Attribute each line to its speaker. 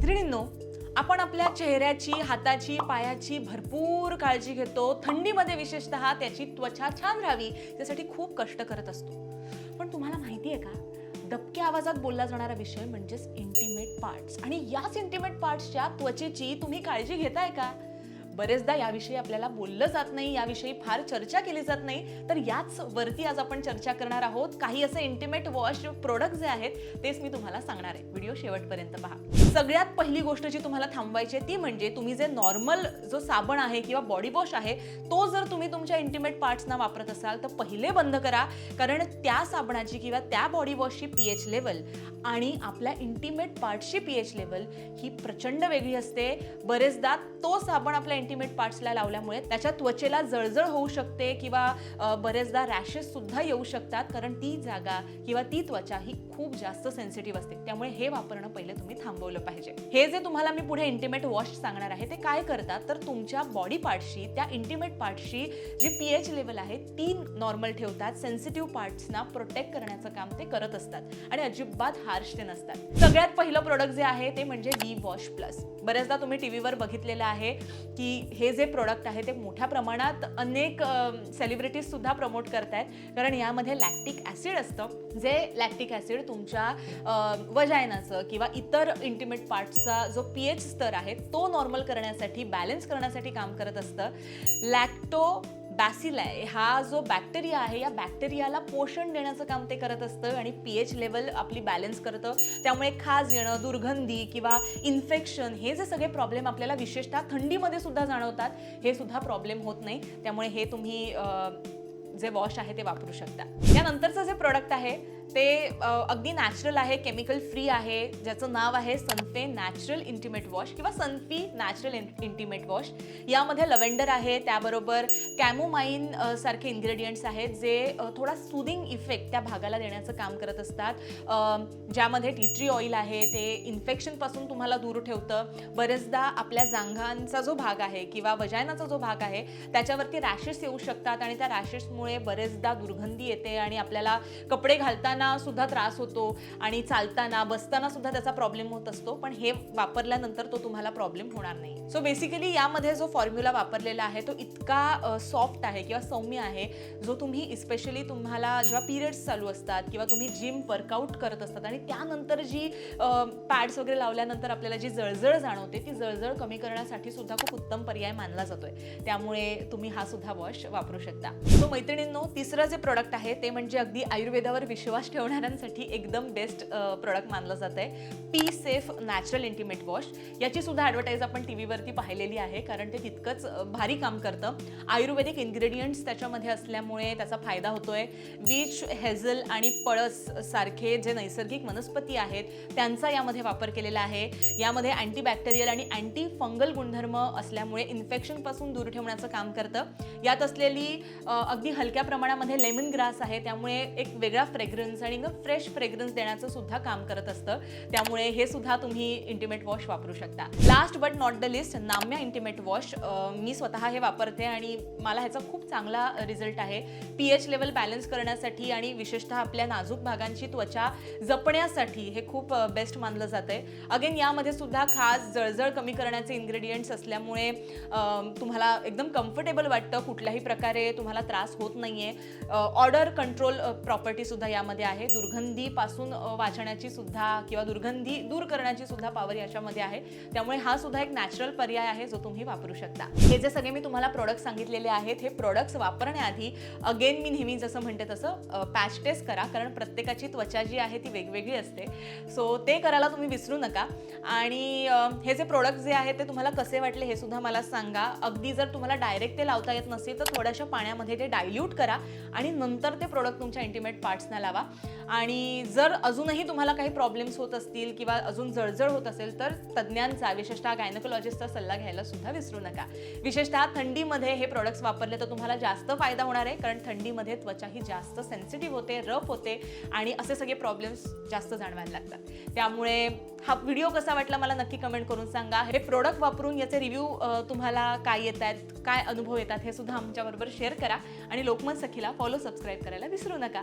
Speaker 1: मैत्रिणींनो आपण आपल्या चेहऱ्याची हाताची पायाची भरपूर काळजी घेतो. थंडीमध्ये विशेषतः त्याची त्वचा छान राहावी त्यासाठी खूप कष्ट करत असतो. पण तुम्हाला माहिती आहे का? दबक्या आवाजात बोलला जाणारा विषय म्हणजेच इंटिमेट पार्ट्स आणि याच इंटिमेट पार्ट्सच्या त्वचेची तुम्ही काळजी घेताय का? बरेचदा याविषयी आपल्याला बोललं जात नाही याविषयी फार चर्चा केली जात नाही. तर याच वरती आज आपण चर्चा करणार आहोत. काही असे इंटिमेट वॉश प्रोडक्ट जे आहेत तेच मी तुम्हाला सांगणार आहे. व्हिडिओ शेवटपर्यंत पहा. सगळ्यात पहिली गोष्ट जी तुम्हाला थांबवायची आहे ती म्हणजे तुम्ही जे नॉर्मल जो साबण आहे किंवा बॉडी वॉश आहे तो जर तुम्ही तुमच्या इंटिमेट पार्ट्सना वापरत असाल तर पहिले बंद करा. कारण त्या साबणाची किंवा त्या बॉडी वॉशची पी एच लेवल आणि आपल्या इंटिमेट पार्टची पी एच लेवल ही प्रचंड वेगळी असते. बरेचदा तो साबण आपल्या इंटिमेट पार्ट्सला लावल्यामुळे त्याच्या त्वचेला जळजळ होऊ शकते किंवा बरेचदा रॅशेस सुद्धा येऊ शकतात. कारण ती जागा किंवा ती त्वचा ही खूप जास्त सेन्सिटिव्ह असते. त्यामुळे हे वापरणं पहिले तुम्ही थांबवलं पाहिजे. हे जे तुम्हाला मी पुढे इंटिमेट वॉश सांगणार आहे ते काय करतात? तर तुमच्या बॉडी पार्टशी त्या इंटिमेट पार्टशी जी पी एच लेवल आहे ती नॉर्मल ठेवतात. सेन्सिटिव्ह पार्ट्सना प्रोटेक्ट करण्याचं काम ते करत असतात. आणि अजिबात हार्श ते नसतात. सगळ्यात पहिलं प्रोडक्ट जे आहे ते म्हणजे डी वॉश प्लस बऱ्याचदा तुम्ही टी व्हीवर बघितलेलं आहे की हे जे प्रोडक्ट आहे ते मोठ्या प्रमाणात अनेक सेलिब्रिटीजसुद्धा प्रमोट करत आहेत कारण यामध्ये लॅक्टिक ॲसिड असतं. जे लॅक्टिक ॲसिड तुमच्या वजायनाचं किंवा इतर इंटिमेट पार्ट्सचा जो पी एच स्तर आहे तो नॉर्मल करण्यासाठी बॅलन्स करण्यासाठी काम करत असतं. लॅक्टो बॅसिलाय हा जो बॅक्टेरिया आहे या बॅक्टेरियाला पोषण देण्याचं काम ते करत असतं आणि पी एच लेवल आपली बॅलन्स करतं. त्यामुळे खाज येणं दुर्गंधी किंवा इन्फेक्शन हे जे सगळे प्रॉब्लेम आपल्याला विशेषतः थंडीमध्ये सुद्धा जाणवतात हे सुद्धा प्रॉब्लेम होत नाही. त्यामुळे हे तुम्ही जे वॉश आहे ते वापरू शकता. यानंतरचं जे प्रोडक्ट आहे ते अगदी नॅचरल आहे केमिकल फ्री आहे ज्याचं नाव आहे सनफे नॅचरल इंटिमेट वॉश किंवा सनफी नॅचरल इंटिमेट वॉश यामध्ये लव्हेंडर आहे त्याबरोबर कॅमोमाइन सारखे इन्ग्रेडियंट्स आहेत जे थोडा सुदिंग इफेक्ट त्या भागाला देण्याचं काम करत असतात. ज्यामध्ये टी ट्री ऑइल आहे ते इन्फेक्शनपासून तुम्हाला दूर ठेवतं. बरेचदा आपल्या जांघांचा जो भाग आहे किंवा वजायनाचा जो भाग आहे त्याच्यावरती रॅशेस येऊ शकतात आणि त्या रॅशेसमुळे बरेचदा दुर्गंधी येते आणि आपल्याला कपडे घालताना सुद्धा त्रास होतो आणि चालताना बसताना सुद्धा त्याचा प्रॉब्लेम होत असतो. पण हे वापरल्यानंतर तो तुम्हाला प्रॉब्लेम होणार नाही. सो बेसिकली यामध्ये जो फॉर्म्युला वापरलेला आहे तो इतका सॉफ्ट आहे किंवा सौम्य आहे जो तुम्ही स्पेशली तुम्हाला जेव्हा पिरियड्स चालू असतात किंवा तुम्ही जिम वर्कआउट करत असतात आणि त्यानंतर जी पॅड्स वगैरे लावल्यानंतर आपल्याला जी जळजळ जाणवते ती जळजळ कमी करण्यासाठी सुद्धा खूप उत्तम पर्याय मानला जातोय. त्यामुळे तुम्ही हा सुद्धा वॉश वापरू शकता. सो मैत्रिणींनो तिसरं जे प्रोडक्ट आहे ते म्हणजे अगदी आयुर्वेदावर विश्वास ठेवणाऱ्यांसाठी एकदम बेस्ट प्रोडक्ट मानलं जात आहे. P safe natural intimate wash याची सुद्धा ॲडव्हर्टाईज आपण टी व्हीवरती पाहिलेली आहे कारण ते तितकंच भारी काम करतं. आयुर्वेदिक इन्ग्रेडियंट्स त्याच्यामध्ये असल्यामुळे त्याचा फायदा होतोय. वीच हेझल आणि पळस सारखे जे नैसर्गिक वनस्पती आहेत त्यांचा यामध्ये वापर केलेला आहे. यामध्ये अँटीबॅक्टेरियल आणि अँटी फंगल गुणधर्म असल्यामुळे इन्फेक्शनपासून दूर ठेवण्याचं काम करतं. यात असलेली अगदी हलक्या प्रमाणामध्ये लेमन ग्रास आहे त्यामुळे एक वेगळा फ्रेग्रन्स आणि एकदम फ्रेश फ्रेग्रन्स देण्याचं सुद्धा काम करत असतं. त्यामुळे हे सुद्धा तुम्ही इंटिमेट वॉश वापरू शकता. Last but not the least Namyaa intimate wash मी स्वतः हे वापरते आणि मला ह्याचा खूप चांगला रिझल्ट आहे. पी एच लेवल बॅलन्स करण्यासाठी आणि विशेषतः आपल्या नाजूक भागांची त्वचा जपण्यासाठी हे खूप बेस्ट मानलं जातं आहे अगेन यामध्ये सुद्धा खास जळजळ कमी करण्याचे इन्ग्रेडियंट्स असल्यामुळे तुम्हाला एकदम कम्फर्टेबल वाटतं. कुठल्याही प्रकारे तुम्हाला त्रास होत नाही आहे ऑर्डर कंट्रोल प्रॉपर्टी सुद्धा यामध्ये आहे. दुर्गंधीपासून वाचण्याची सुद्धा किंवा दुर्गंधी दूर करण्याची सुद्धा पॉवर याच्यामध्ये आहे. त्यामुळे हा सुद्धा एक नॅचरल पर्याय आहे जो तुम्ही वापरू शकता. हे जे सगळे मी तुम्हाला प्रोडक्ट सांगितलेले आहेत हे प्रोडक्ट्स वापरण्याआधी अगेन मी नेहमी जसं म्हणते तसं पॅच टेस्ट करा. कारण प्रत्येकाची त्वचा जी आहे ती वेगवेगळी असते. सो ते करायला तुम्ही विसरू नका. आणि हे जे प्रोडक्ट जे आहेत ते तुम्हाला कसे वाटले हे सुद्धा मला सांगा. अगदी जर तुम्हाला डायरेक्ट ते लावता येत नसेल तर थोड्याशा पाण्यामध्ये ते डायल्यूट करा. आणि नंतर ते प्रोडक्ट तुमच्या इंटिमेट पार्ट्सना लावा. आणि जर अजूनही तुम्हाला काही प्रॉब्लेम्स होत असतील किंवा अजून जळजळ होत असेल तर तज्ज्ञांचा विशेषतः गायनकोलॉजिस्टचा सल्ला घ्यायला सुद्धा विसरू नका. विशेषतः थंडीमध्ये हे प्रोडक्ट्स वापरले तर तुम्हाला जास्त फायदा होणार आहे कारण थंडीमध्ये त्वचा ही जास्त सेन्सिटिव्ह होते रफ होते आणि असे सगळे प्रॉब्लेम्स जास्त जाणवायला लागतात. त्यामुळे हा व्हिडिओ कसा वाटला मला नक्की कमेंट करून सांगा. हे प्रोडक्ट वापरून याचे रिव्ह्यू तुम्हाला काय येत आहेत काय अनुभव येतात हे सुद्धा आमच्याबरोबर शेअर करा आणि लोकमत सखीला फॉलो सबस्क्राईब करायला विसरू नका.